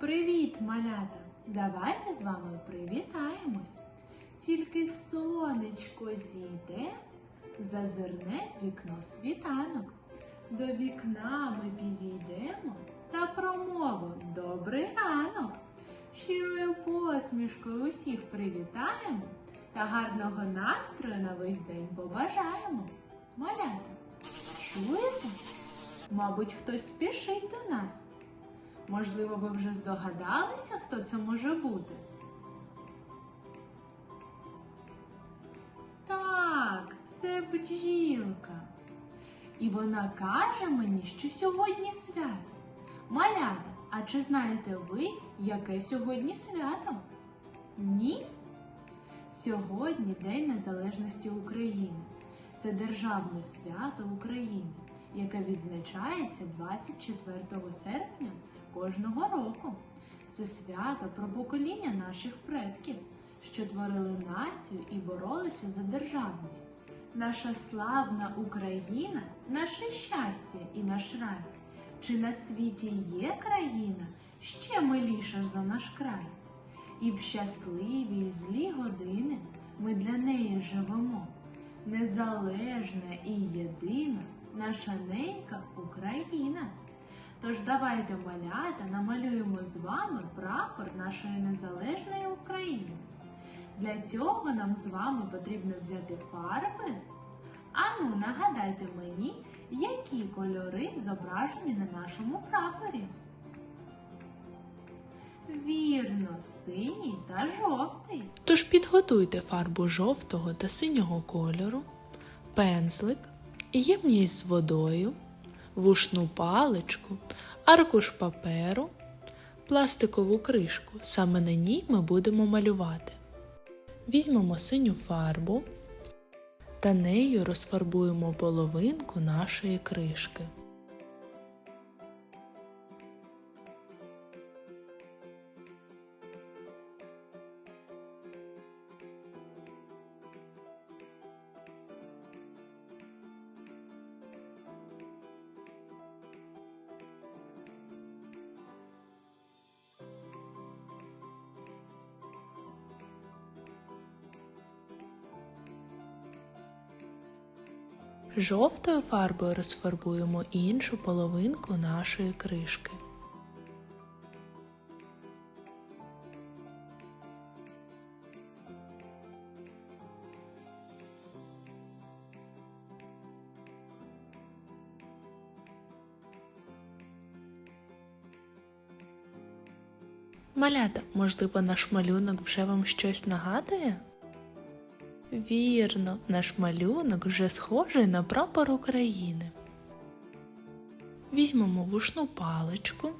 Привіт, малята! Давайте з вами привітаємось. Тільки сонечко зійде, зазирне вікно світанок. До вікна ми підійдемо та промовимо добрий ранок. Щирою посмішкою усіх привітаємо та гарного настрою на весь день побажаємо. Малята, чуєте? Мабуть, хтось спішить до нас. Можливо, ви вже здогадалися, хто це може бути? Так, це бджілка. І вона каже мені, що сьогодні свято. Малята, а чи знаєте ви, яке сьогодні свято? Ні? Сьогодні День Незалежності України. Це державне свято України, яке відзначається 24 серпня кожного року. Це свято про покоління наших предків, що творили націю і боролися за державність. Наша славна Україна, наше щастя і наш рай. Чи на світі є країна ще миліша за наш край? І в щасливі й злі години ми для неї живемо. Незалежна і єдина наша ненька Україна. Тож давайте малята намалюємо з вами прапор нашої незалежної України. Для цього нам з вами потрібно взяти фарби. Ану, нагадайте мені, які кольори зображені на нашому прапорі. Вірно, синій та жовтий. Тож підготуйте фарбу жовтого та синього кольору, пензлик, ємність з водою, вушну паличку, аркуш паперу, пластикову кришку. Саме на ній ми будемо малювати. Візьмемо синю фарбу та нею розфарбуємо половинку нашої кришки. Жовтою фарбою розфарбуємо іншу половинку нашої кришки. Малята, можливо, наш малюнок вже вам щось нагадує? Вірно, наш малюнок вже схожий на прапор України. Візьмемо вушну паличку,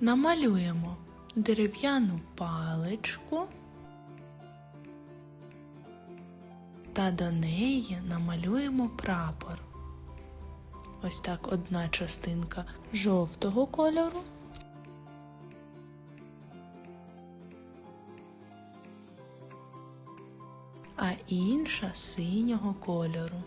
намалюємо дерев'яну паличку та до неї намалюємо прапор. Ось так одна частинка жовтого кольору. А інша синього кольору.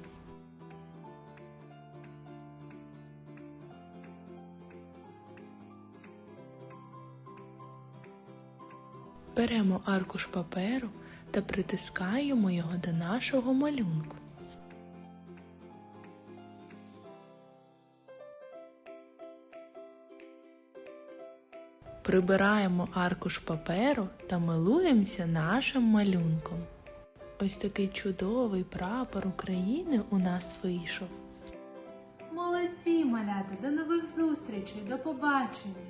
Беремо аркуш паперу та притискаємо його до нашого малюнку. Прибираємо аркуш паперу та милуємося нашим малюнком. Ось такий чудовий прапор України у нас вийшов. Молодці, малята! До нових зустрічей, до побачення!